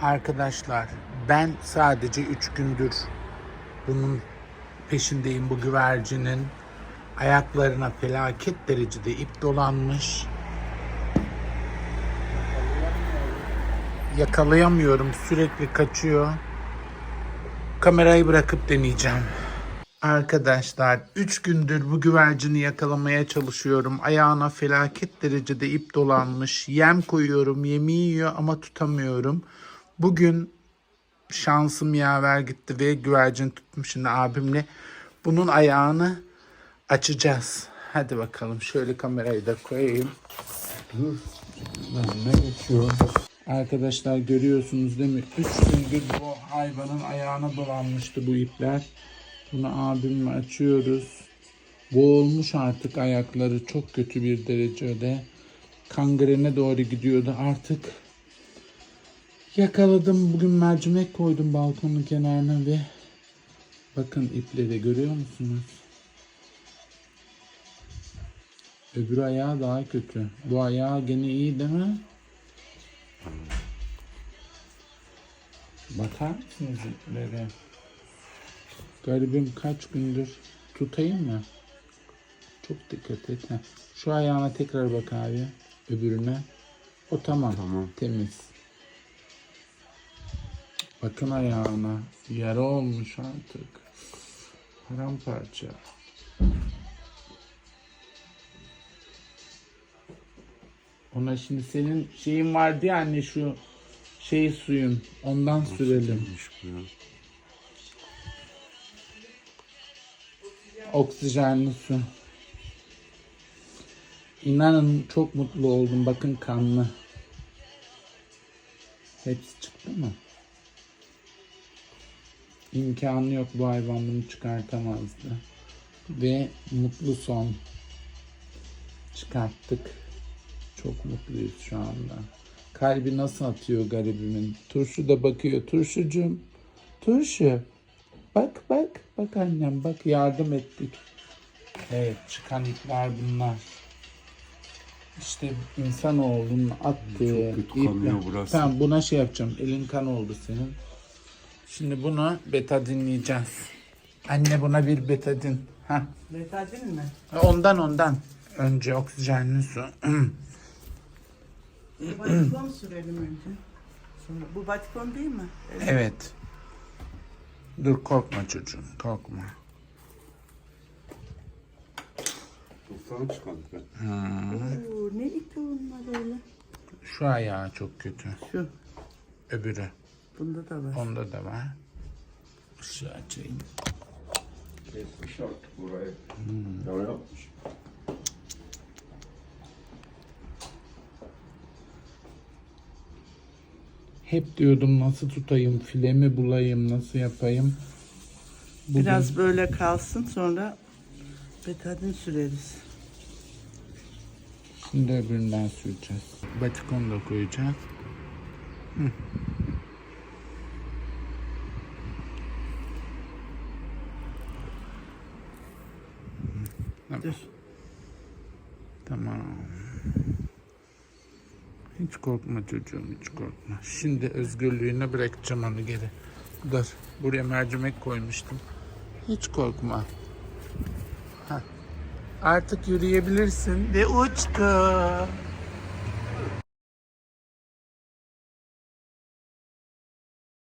Arkadaşlar ben sadece 3 gündür bunun peşindeyim bu güvercinin. Ayaklarına felaket derecede ip dolanmış. Yakalayamıyorum sürekli kaçıyor. Kamerayı bırakıp deneyeceğim. Arkadaşlar 3 gündür bu güvercini yakalamaya çalışıyorum. Ayağına felaket derecede ip dolanmış. Yem koyuyorum, yemi yiyor ama tutamıyorum. Bugün şansım yaver gitti ve güvercin tutmuş şimdi abimle. Bunun ayağını açacağız. Hadi bakalım şöyle kamerayı da koyayım. Ne geçiyor? Arkadaşlar görüyorsunuz değil mi? 3 gündür bu hayvanın ayağına dolanmıştı bu ipler. Bunu abimle açıyoruz. Boğulmuş artık ayakları çok kötü bir derecede. Kangrene doğru gidiyordu artık. Yakaladım. Bugün mercimek koydum balkonun kenarına ve bakın ipleri görüyor musunuz? Öbür ayağı daha kötü. Bu ayağı gene iyi değil mi? Bakar mısınız iplere? Garibim kaç gündür tutayım mı? Çok dikkat et. Şu ayağına tekrar bak abi. Öbürüne. O tamam. Tamam. Temiz. Bakın ayağına. Yara olmuş artık. Paramparça. Ona şimdi senin şeyin vardı ya anne şu şey suyun. Ondan sürelim. Bu ya? Oksijenli su. İnanın çok mutlu oldum. Bakın kanlı. Hepsi çıktı mı? İmkanı yok bu hayvan bunu çıkartamazdı. Ve mutlu son. Çıkarttık. Çok mutluyuz şu anda. Kalbi nasıl atıyor garibimin. Turşu da bakıyor. Turşucum. Turşu. Bak bak. Bak annem bak yardım ettik. Evet çıkan ipler bunlar. İşte insanoğlunun attığı Çok kötü kanıyor burası. Tamam buna şey yapacağım. Elin kan oldu senin. Şimdi bunu beta dinleyeceğiz. Anne buna bir betadin. Heh. Betadin mi? Ondan ondan. Önce oksijenli su. Batikon sürelim önce. Sonra bu batikon değil mi? evet. Dur korkma çocuğum korkma. Çıkardık. be. Oo, ne ipi onlar öyle? Şu ayağı çok kötü. Şu. Öbürü. Bunda da var. Onda da var. Şu açayım. Kesmiş artık burayı. Yara yapmış. Hep diyordum nasıl tutayım, filemi bulayım, nasıl yapayım. Bugün Biraz böyle kalsın sonra betadin süreriz. şimdi öbüründen süreceğiz. Batikon da koyacağız. Hı. Dur. Tamam. Hiç korkma çocuğum hiç korkma. Şimdi özgürlüğüne bırakacağım onu geri. Dur. Buraya mercimek koymuştum. Hiç korkma. Heh. Artık yürüyebilirsin. Ve uçtu.